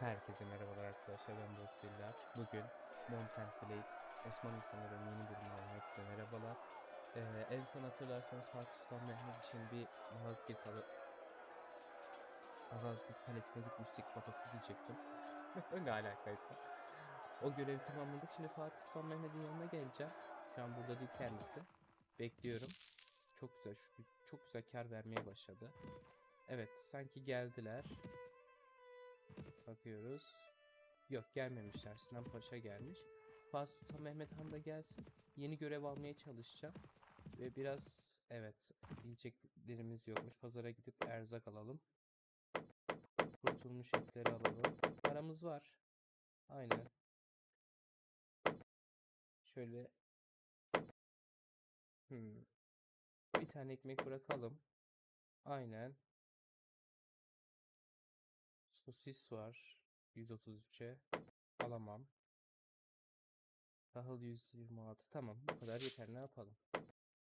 Herkese merhabalar arkadaşlar ben Bossilla. Bugün Mountain Blade Osmanlı sanırım yeni bölümünden herkese merhabalar. Ee, en son hatırlarsanız Fatih Sultan Mehmet için bir Malazgirt alı Malazgirt Kalesi'ne gitmiştik batası diyecektim. ne alakaysa. O görevi tamamladık. Şimdi Fatih Sultan Mehmet'in yanına geleceğim. Şu an burada değil kendisi. Bekliyorum. Çok güzel. Şu, çok güzel kar vermeye başladı. Evet sanki geldiler. Bakıyoruz. Yok gelmemişler. Sinan Paşa gelmiş. Fatih Mehmet Han da gelsin. Yeni görev almaya çalışacağım. Ve biraz evet yiyeceklerimiz yokmuş. Pazara gidip erzak alalım. Kurtulmuş etleri alalım. Paramız var. Aynen. Şöyle hmm. bir tane ekmek bırakalım. Aynen. Sosis var. 133'e. Alamam. Tahıl 126. Tamam bu kadar yeter ne yapalım.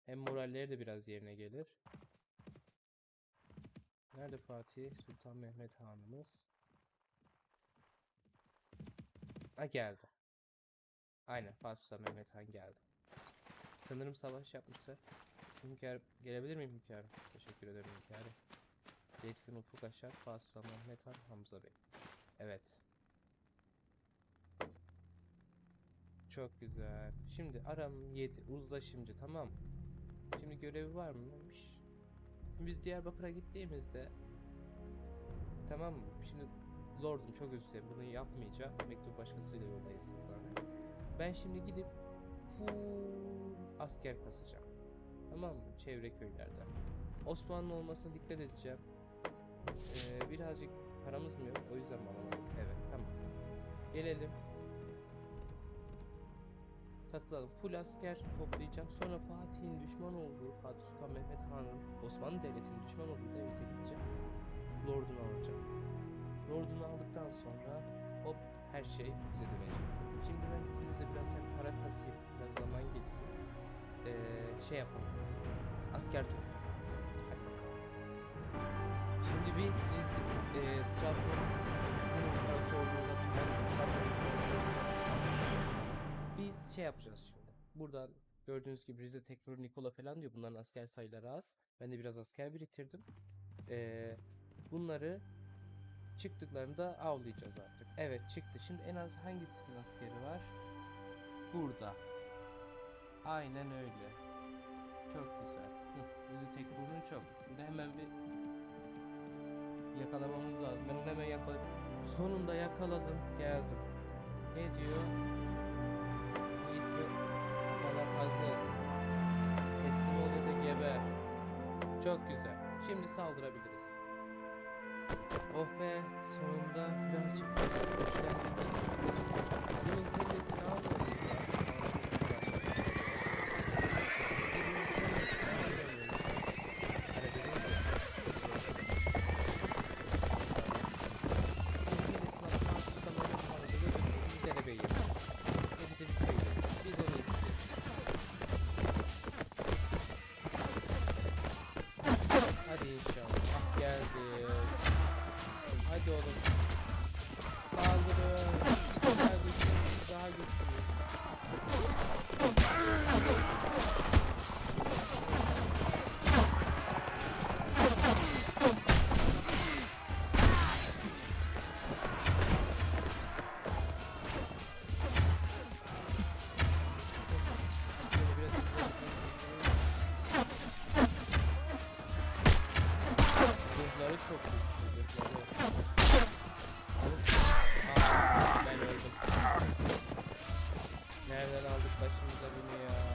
Hem moralleri de biraz yerine gelir. Nerede Fatih? Sultan Mehmet Hanımız. Ha geldi. Aynen Fatih Sultan Mehmet Han geldi. Sanırım savaş yapmışlar. Hünkâr gelebilir miyim hünkârım? Teşekkür ederim hünkârım. Yetkin Ufuk Aşar, Fatih Sultan Mehmet Han, Hamza Bey. Evet. Çok güzel. Şimdi aram 7 uzlaşımcı tamam mı? Şimdi görevi var mıymış? Biz Diyarbakır'a gittiğimizde tamam mı? Şimdi Lord'um çok özür dilerim bunu yapmayacağım. Mektup başkasıyla yollayırsın sana. Ben şimdi gidip full asker kasacağım. Tamam mı? Çevre köylerden. Osmanlı olmasına dikkat edeceğim. Ee, birazcık paramız mı yok? O yüzden mi alamadık? Evet, tamam. Gelelim. Takılalım. Full asker toplayacağım. Sonra Fatih'in düşman olduğu, Fatih Sultan Mehmet Han'ın Osmanlı Devleti'nin düşman olduğu devlete gideceğim. Lord'unu alacağım. Lord'unu aldıktan sonra hop her şey bize dönecek. Şimdi ben izninizle biraz para kasayım, biraz zaman geçsin. Ee, şey yapalım. Asker toplayalım. Şimdi biz, biz e, Trabzon'un hani imparatorluğuna Trabzon imparatorluğuna düşmanmışız. Biz şey yapacağız şimdi. Buradan gördüğünüz gibi Rize Tekfur Nikola falan diyor. Bunların asker sayıları az. Ben de biraz asker biriktirdim. Ee, bunları çıktıklarında avlayacağız artık. Evet çıktı. Şimdi en az hangisinin askeri var? Burada. Aynen öyle. Çok güzel. Hı, Rize Tekfur'un çok. Şimdi hemen bir yakalamamız lazım. Ben hemen yakaladım. Sonunda yakaladım. Geldim. Ne diyor? Bu ismi fazla. Teslim ol da geber. Çok güzel. Şimdi saldırabiliriz. Oh be sonunda birazcık güçlendik. Bunun kellesini almıyoruz Zırhları çok güçlü zırhları. Aa, ben öldüm. Nereden aldık başımıza bunu ya?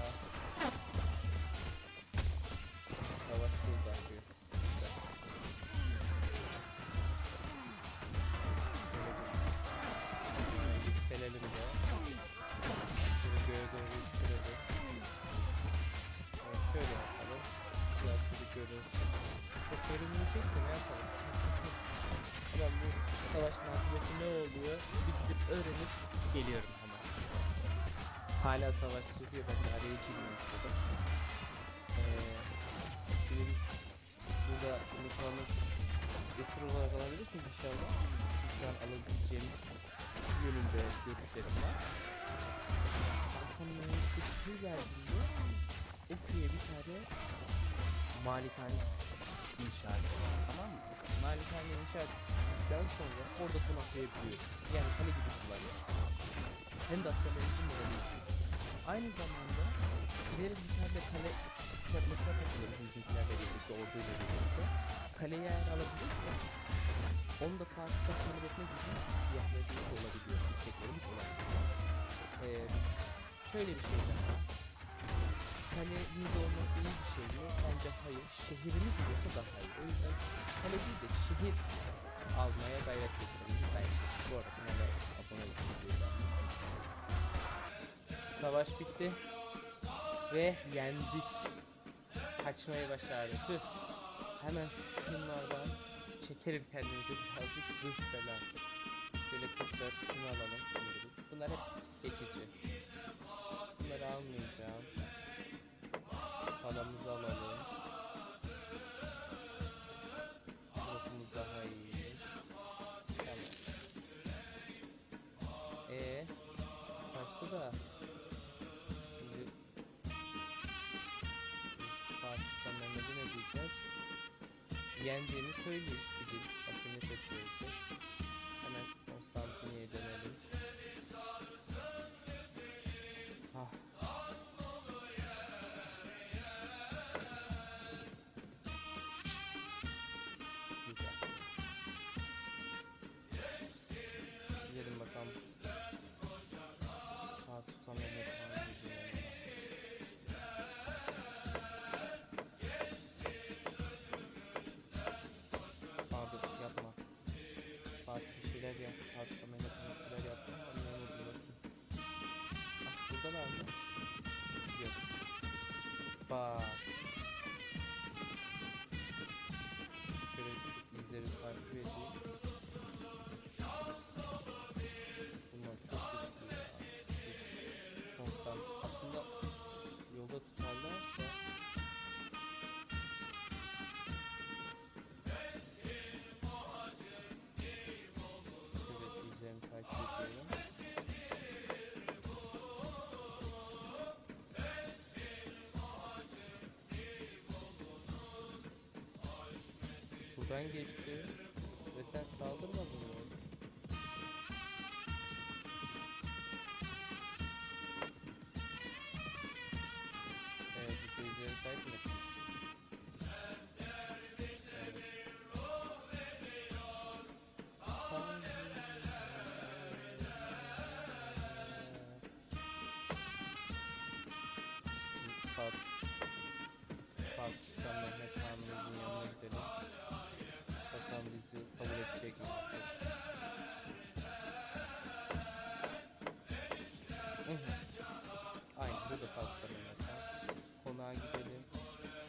Öğrenip geliyorum hemen. Hala savaş sürüyor ben de araya girmek istedim. Ee, şimdi biz burada unutmamız esir olarak alabilirsiniz inşallah. Şu an alabileceğimiz yönünde görüşlerim var. Hasan Mehmet'e köy verdiğinde o köye bir tane malikane inşa edeceğiz tamam mı? Malikane inşa ettikten sonra orada konaklayabiliyoruz. Yani kale gibi kullanıyoruz. Hem de askerlerimizin morali yüksek. Aynı zamanda ileri bir tane de kale kuşatmasına katılırız bizimkilerle birlikte, orduyla birlikte. Kaleyi eğer alabilirsek onu da Fatih'ten talep etmek için siyahlarımız olabiliyor, isteklerimiz olabiliyor. Ee, şöyle bir şey daha. Kalemiz olması iyi bir şey mi? Bence hayır. Şehrimiz olsa daha iyi. O yüzden kale değil de şehir almaya gayret gösterelim. Ben bu arada kanala abone olmayı Savaş bitti. Ve yendik. Kaçmayı başardık. Tüh. Hemen şunlardan çekelim kendimizi birazcık zırh falan. Böyle 44 şunu alalım. Bunlar hep geçici. Bunları almayacağım. Paramızı alalım. Blokumuz daha iyi. Tamam. Ee, kaçtı da. Şimdi biz Fatih'ten Mehmet'e ne diyeceğiz? Yendiğini söyleyip gidip ne tepki verecek. Bak. Buradan geçti ve sen saldırmadın mı? Evet, bu izlerini takip et. Evet. Fat Fatih Sultan Mehmet. Bizi kabul edecek mi? Aynen Fatih Sultan Mehmet Han. Konağa gidelim.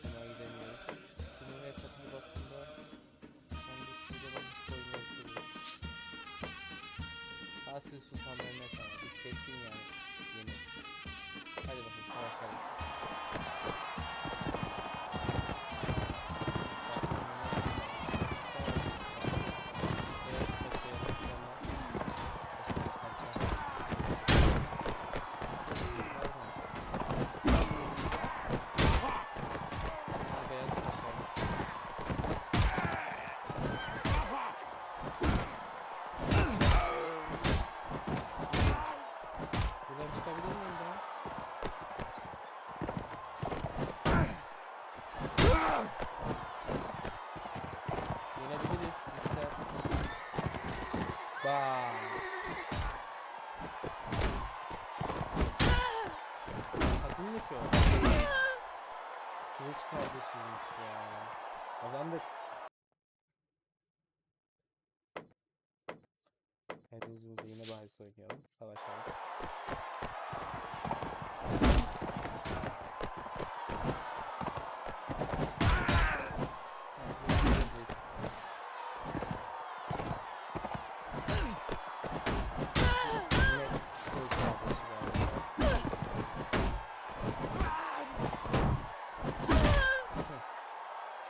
Konağa gidemiyoruz. Cumhuriyet hatırlasında kendisinde bana soyunabiliriz. Fatih Sultan Mehmet Han. Biz kesin yani. Yeni. Hadi bakalım savaşalım. Kadın mı şu? Kılıç kardeşiymiş ya. Kazandık. Evet uzun yine bahis oynayalım. Savaşalım.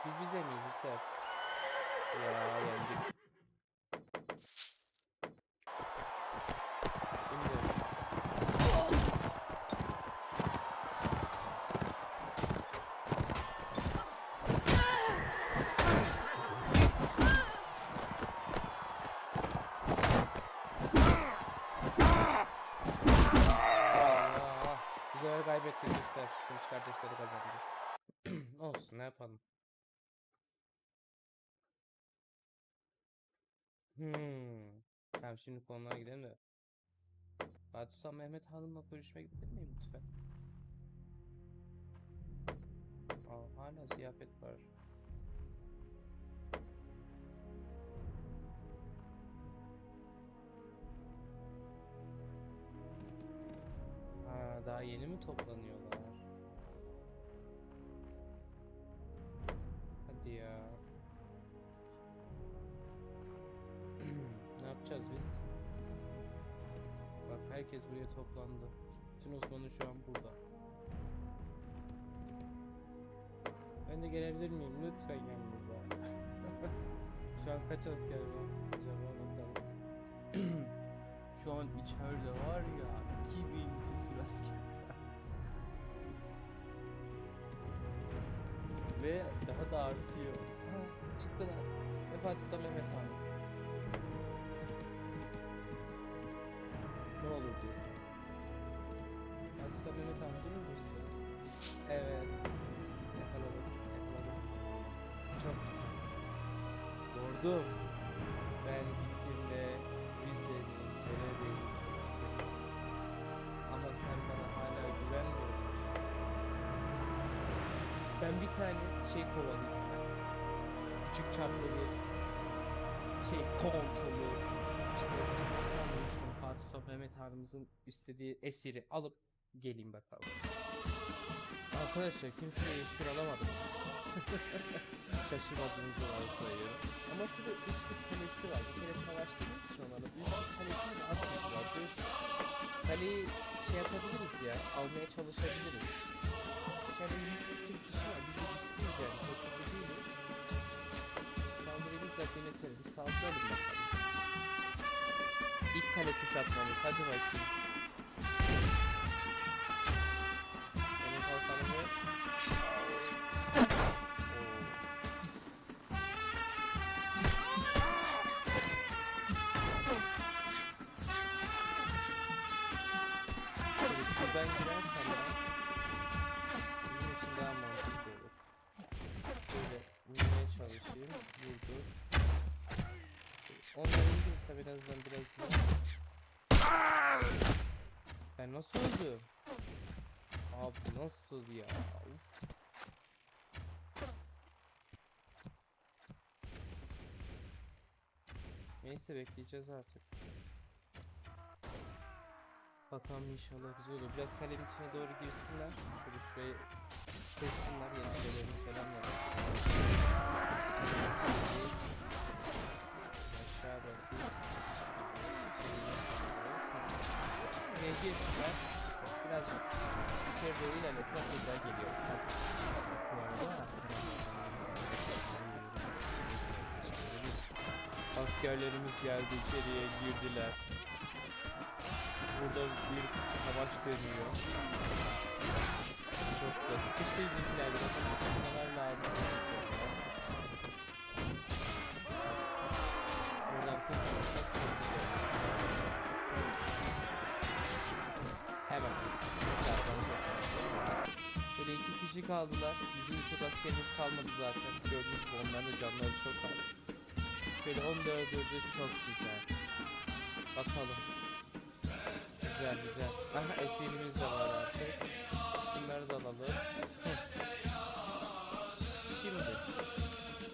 Biz bize miyiz Hükter? Ya yendik. kaybettik Lütfer. Kılıç kardeşleri kazandı. Olsun ne yapalım. Hmm. Tamam şimdi konulara gidelim de. Sultan Mehmet Han'ımla görüşmeye gidebilir miyim lütfen? Aa, hala ziyafet var. Ha, daha yeni mi toplanıyorlar? Herkes buraya toplandı. Bütün Osmanlı şu an burada. Ben de gelebilir miyim? Lütfen gel burada. şu an kaç asker var? Acaba bakalım. şu an içeride var ya 2000 küsur asker. Ve daha da artıyor. Çıktılar. Ve Fatih Sultan Mehmet Han. Mehmet Han değil mi musunuz? Evet. Yakaladım. Yakaladım. Çok güzel. Lordum. Ben gittim ve Rize'nin görevini kestim. Ama sen bana hala güvenmiyor musun? Ben bir tane şey kovalayayım. Küçük çaplı bir şey kont olur. İşte Osmanlı Fatih Sultan Mehmet Han'ımızın istediği esiri alıp geleyim bakalım. Arkadaşlar kimseye esir alamadım. Şaşırmadığınızı varsayıyorum. Ama şurada üstlük kalesi var. Bir kere savaştığımız için onlarla üstlük kalesini de atmışlar. Diyor ki, Kaleyi şey yapabiliriz ya, almaya çalışabiliriz. İçeride yüz küsür kişi var. Biz de güçlüyüz yani. Çok kötü değiliz. Saldırıyı bizzat yönetelim. Bir saldıralım bakalım. İlk kale kuşatmamız. Hadi bakayım. Nasıl öldüm? Abi nasıl ya? Uf. Neyse bekleyeceğiz artık. Bakalım inşallah güzel olur. Biraz kalenin içine doğru girsinler. Şöyle şurayı kessinler. Buraya girsinler. Biraz içeri doğru. Tekrar geliyoruz. Bu arada Askerlerimiz geldi içeriye girdiler. Burada bir savaş dönüyor. Çok da sıkıştı bizimkiler biraz lazım. Kişi kaldılar. Bizim çok askerimiz kalmadı zaten. Gördüğünüz gibi onların da canları çok az. Şöyle 14 öldürdük çok güzel. Bakalım. Güzel güzel. Aha esirimiz de var artık. Bunları da alalım. Şimdi.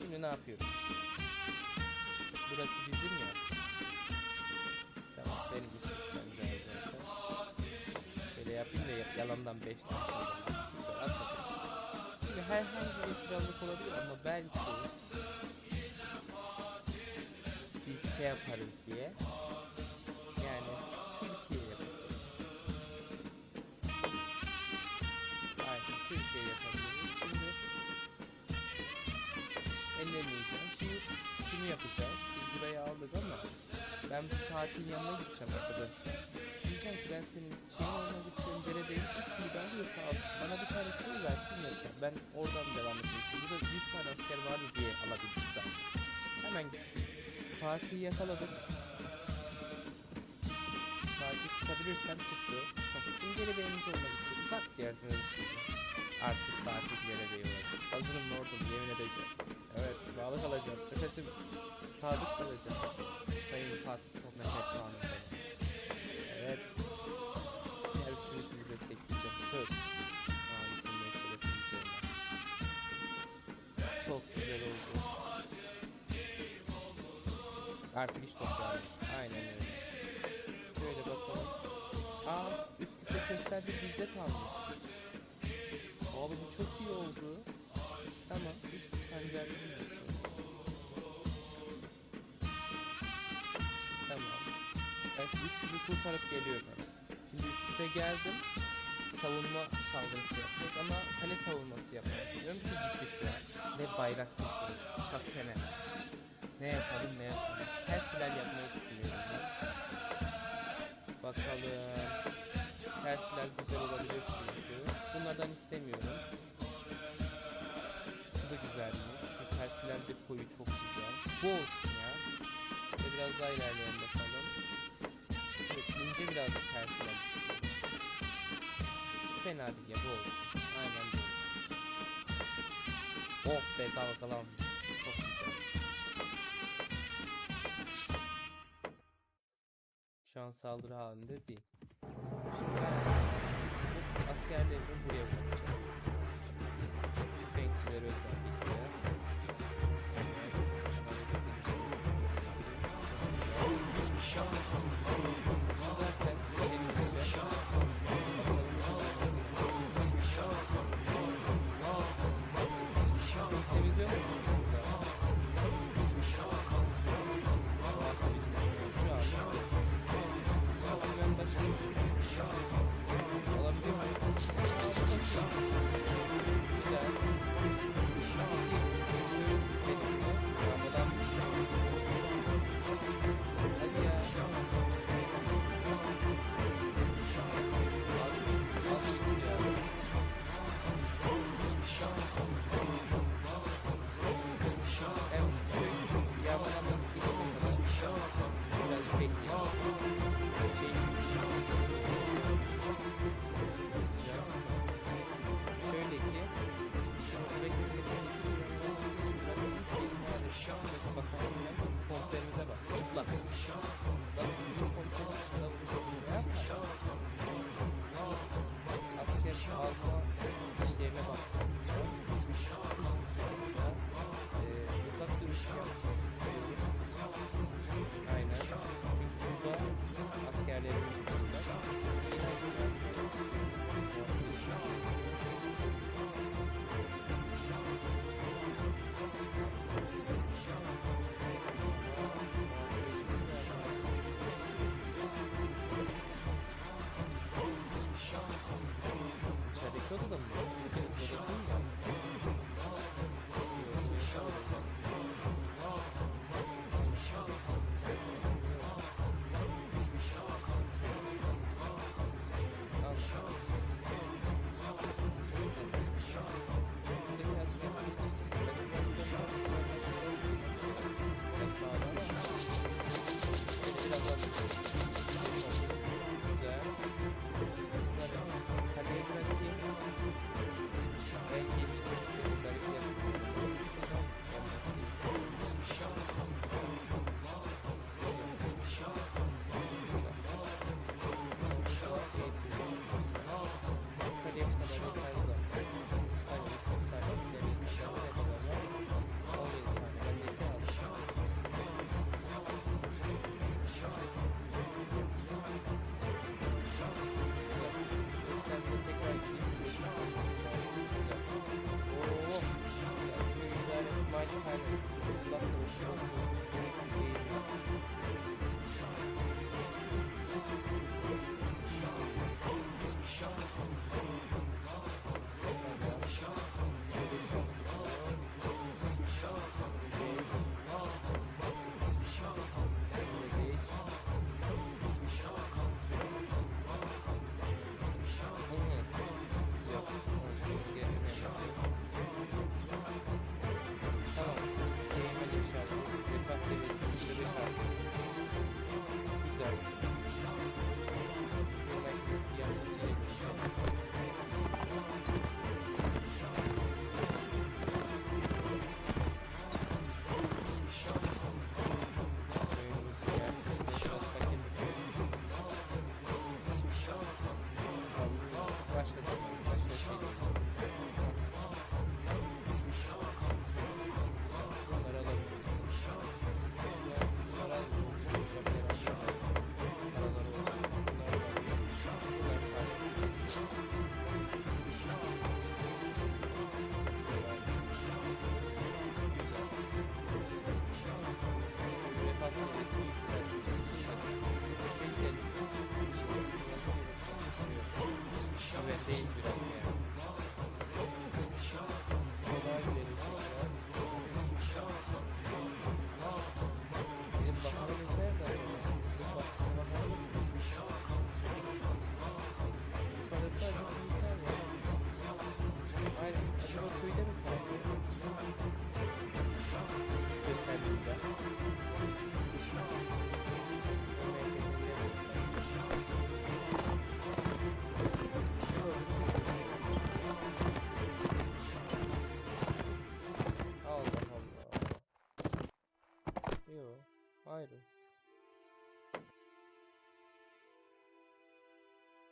Şimdi ne yapıyoruz? Burası bizim ya. Tamam benim istisnem zaten. Şöyle yapayım da ya- yalandan 5 tane. Güzel herhangi bir krallık olabilir ama belki biz şey yaparız diye. Yani Türkiye yaparız. Aynen Türkiye yapabiliriz. Şimdi ellemeyeceğim. Şimdi şunu yapacağız. Biz burayı aldık ama ben Fatih'in yanına gideceğim arkadaşlar. Ki ben senin şeyin olmak istiyorum deredeyim. Üstünü de alıyorsa alsın. Bana bir tane tur versin yeter. Ben oradan devam. Şimdi burada 100 tane asker vardı diye alabildik zaten. Hemen Fatih'i yakaladık. Fatih tutabilirsem tuttu. Şimdi gelebeğimiz olmak. Tak gördüğünüz gibi. Artık Fatih gelebeği olacak. Hazırım lordum yemin edeceğim. Evet bağlı kalacağım. Nefesim sadık kalacağım. Sayın Fatih Sultan Mehmet benim. Söz. Çok güzel oldu. Artık hiç toprağım yok. Aynen öyle. Şöyle bakalım. Aa Üsküp'te testler de bizde kalmış. Abi bu çok iyi oldu. Tamam Üsküp sancağı. Tamam. Ben şu Üsküp'ü kurtarıp geliyorum. Şimdi Üsküp'e geldim. Savunma saldırısı yapacağız ama kale savunması yapmak istiyorum ki gitti şu an. Ve bayrak seçiyorum. Çok fena. Ne yapalım ne yapalım. Her silah yapmayı düşünüyorum. Bakalım. Tersiler güzel olabilir çünkü. Bunlardan istemiyorum. Şu da güzelmiş. Şu tersiler de koyu çok güzel. Bu olsun ya. Şöyle biraz daha ilerleyelim bakalım. Evet, ince birazcık tersiler. Fena değil ya bu olsun. Aynen bu olsun. Oh be dalgalan. Çok güzel. Şu an saldırı halinde değil. Şimdi ben bu askerlerimi buraya bırakacağım. Tüfekçileri özellikle. Zaten Kimsemiz yok mu bizim burada? Varsa bir kimse yok şu an. Bakın ben başka Olabilir mi? Güzel. Komiserimize bak. Çıplak. Bak bizim komiserimiz değil biraz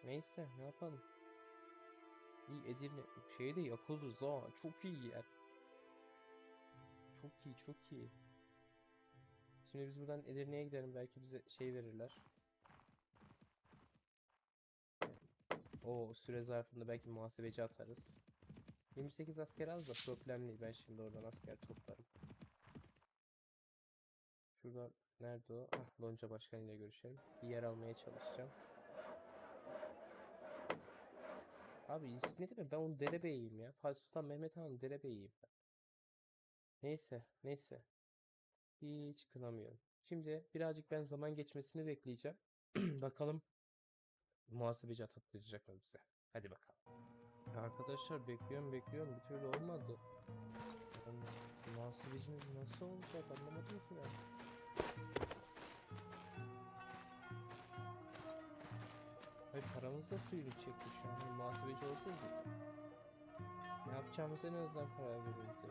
Neyse, ne yapalım? İyi Edirne şey de yapılırız ha. Çok iyi yer. Çok iyi, çok iyi. Şimdi biz buradan Edirne'ye gidelim. Belki bize şey verirler. O süre zarfında belki muhasebeci atarız. 28 asker az da problem değil. Ben şimdi oradan asker toplarım. Şuradan nerede o? Ah, Lonca Başkanı ile görüşelim. Bir yer almaya çalışacağım. Abi ne demek ben onun derebeyiyim ya. Fatih Sultan Mehmet Han'ın derebeyiyim ben. Neyse, neyse. Hiç kınamıyorum. Şimdi birazcık ben zaman geçmesini bekleyeceğim. Bakalım muhasebeci atattıracak mı bize? Hadi bakalım. Arkadaşlar bekliyorum bekliyorum bir türlü olmadı. Yani muhasebecimiz nasıl olacak anlamadım ki ben. Hayır paramız da suyunu çekti şu an. Muhasebeci olsaydı. Ne yapacağımıza en azından karar verirdi.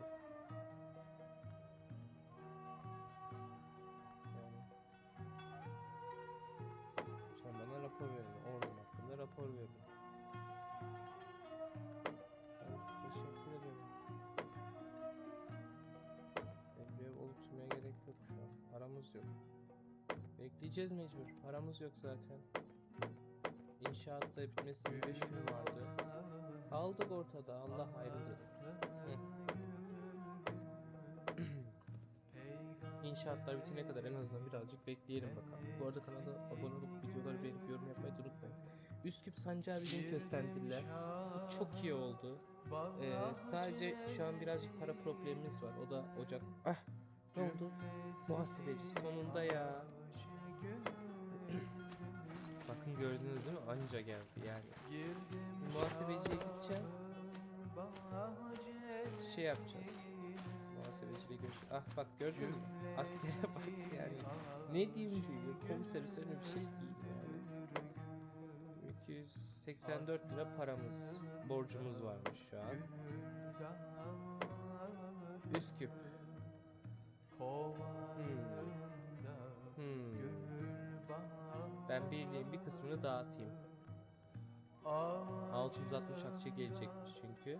Yani. Sen bana rapor verin. Orman hakkında rapor verin. Ben teşekkür ederim. Evliya oluşturmaya gerek yok şu an. Paramız yok. Bekleyeceğiz mecbur. Paramız yok zaten. İnşaatta bitmesine 5 gün vardı. Kaldık ortada. Allah hayırlıdır. İnşaatlar bitene kadar en azından birazcık bekleyelim bakalım. Bu arada kanala abone olup videoları beğenip yorum yapmayı unutmayın. Üsküp Sancağı bizim köstendiler. Bu çok iyi oldu. Ee, sadece şu an birazcık para problemimiz var. O da Ocak. Ah ne oldu? Muhasebeci sonunda ya. Bakın gördünüz değil mi? Anca geldi yani. Muhasebeciye gideceğim. Şey yapacağız. Muhasebeciyle görüş. Ah bak gördün mü? Askere bak yani. Ne diyeyim ki? Komiser üzerine bir şey değil yani. 284 lira paramız, borcumuz varmış şu an. Üsküp. Hmm. Ben birliğin bir kısmını dağıtayım. 660 akçe gelecekmiş çünkü.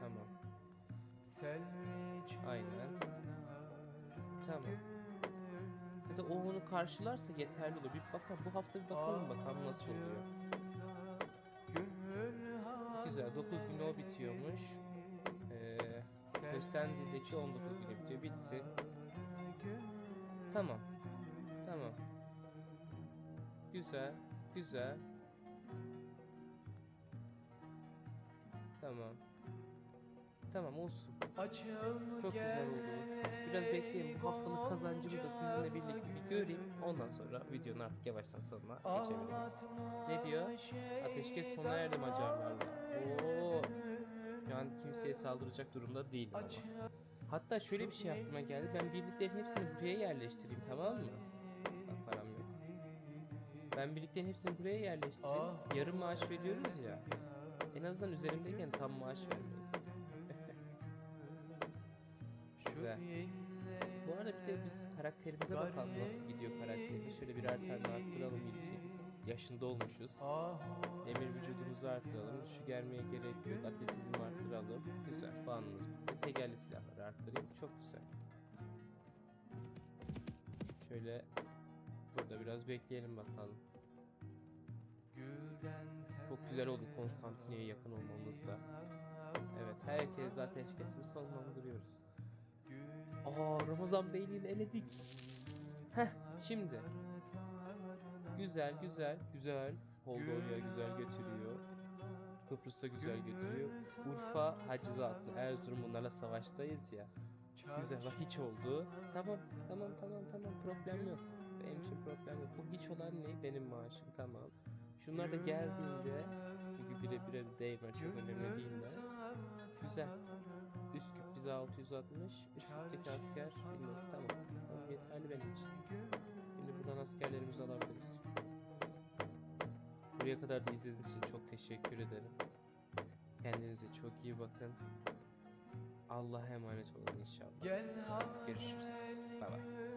Tamam. Aynen. Tamam. Ya da o onu karşılarsa yeterli olur. Bir bakalım bu hafta bir bakalım bakalım nasıl oluyor. Güzel 9 gün o bitiyormuş. Ee, Köstendil'deki 19 güne bitiyor. Bitsin. Tamam. Tamam. Güzel. Güzel. Tamam. Tamam olsun. Çok güzel oldu. Biraz bekleyin. Bu haftalık kazancımızı sizinle birlikte bir göreyim. Ondan sonra videonun artık yavaştan sonuna geçebiliriz. Ne diyor? Ateşkes sona erdi Macarlarla. Oo. Şu an kimseye saldıracak durumda değilim ama. Hatta şöyle bir şey aklıma geldi. Ben birliklerin hepsini buraya yerleştireyim tamam mı? Ben birliklerin hepsini buraya yerleştireyim. Yarım maaş veriyoruz ya. En azından üzerimdeyken tam maaş vermeyiz. Güzel. Bu arada bir de biz karakterimize bakalım nasıl gidiyor karakterimiz. Şöyle birer tane arttıralım 28 yaşında olmuşuz. Demir vücudumuzu arttıralım. Şu germeye gerek yok. Atletizmi arttıralım. Güzel. Puanımız bitti. Tekerli silahları arttırayım. Çok güzel. Şöyle burada biraz bekleyelim bakalım. Çok güzel oldu Konstantinye'ye yakın olmamızda. Evet herkes ateşkesi sonlandırıyoruz. Aa Ramazan Beyliği'ni eledik. Heh şimdi. Güzel güzel güzel. Holdovya güzel götürüyor. Kıbrıs'ta güzel götürüyor. Urfa, Hacızatı, Erzurum bunlarla savaştayız ya. Güzel bak hiç oldu. Tamam tamam tamam tamam problem yok. Benim için problem yok. Bu hiç olan ne? Benim maaşım tamam. Şunlar da geldiğinde çünkü bire bire değme çok önemli değil de. Güzel. Üsküp bize 660. Üsküp'teki asker bilmiyorum. Tamam. Tamam yeterli benim için. Şimdi buradan askerlerimizi alabiliriz. Buraya kadar da izlediğiniz için çok teşekkür ederim. Kendinize çok iyi bakın. Allah'a emanet olun inşallah. Görüşürüz. Bye bye.